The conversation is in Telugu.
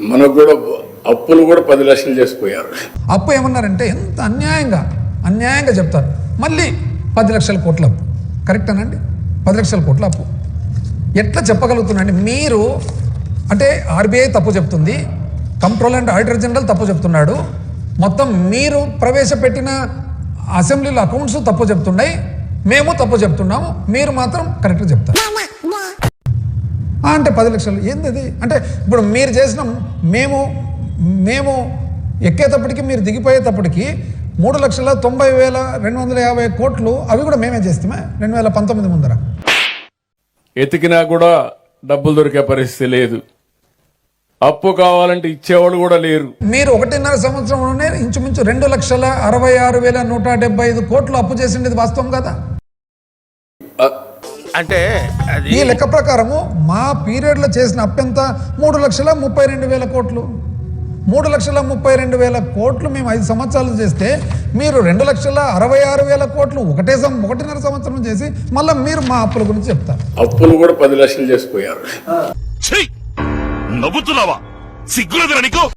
మనకు కూడా అప్పులు కూడా పది లక్షలు చేసిపోయారు. అప్పు ఏమన్నారంటే ఎంత అన్యాయంగా అన్యాయంగా చెప్తారు. మళ్ళీ పది లక్షల కోట్ల అప్పు. కరెక్టేనండి పది లక్షల కోట్ల అప్పు. ఎట్లా చెప్పగలుగుతున్నాండి మీరు అంటే ఆర్బీఐ తప్పు చెప్తుంది కంట్రోల్ అండ్ ఆడిటర్ జనరల్ తప్పు చెప్తున్నాడు మొత్తం మీరు ప్రవేశపెట్టిన అసెంబ్లీలో అకౌంట్స్ తప్పు చెప్తున్నాయి మేము తప్పు చెప్తున్నాము మీరు మాత్రం కరెక్ట్గా చెప్తారు. అంటే పది లక్షలు. ఏంది అంటే ఇప్పుడు మీరు చేసిన మేము మేము ఎక్కేటప్పటికి మీరు దిగిపోయేటప్పటికి మూడు లక్షల తొంభై వేల రెండు వందల యాభై కోట్లు అవి కూడా మేమే చేస్తామే? రెండు వేల పంతొమ్మిది ముందర. ఎతికినా కూడా డబ్బులు దొరికే పరిస్థితి లేదు. అప్పు కావాలంటే ఇచ్చేవాళ్ళు కూడా లేరు. మీరు ఒకటిన్నర సంవత్సరంలోనే ఇంచుమించు రెండు లక్షల అరవై ఆరు వేల నూట డెబ్బై ఐదు కోట్లు అప్పు చేసిండేది వాస్తవం కదా? అంటే ఈ లెక్క ప్రకారము మా పీరియడ్లో చేసిన అప్పెంత మూడు లక్షల ముప్పై రెండు వేల కోట్లు. మూడు లక్షల ముప్పై రెండు వేల కోట్లు మేము ఐదు సంవత్సరాలు చేస్తే మీరు రెండు లక్షల అరవై ఆరు వేల కోట్లు ఒకటే సం- ఒకటిన్నర సంవత్సరం చేసి మళ్ళీ మీరు మా అప్పుల గురించి చెప్తారు. అప్పులు కూడా పది లక్షలు చేసిపోయారు. నవ్వుతున్నావా?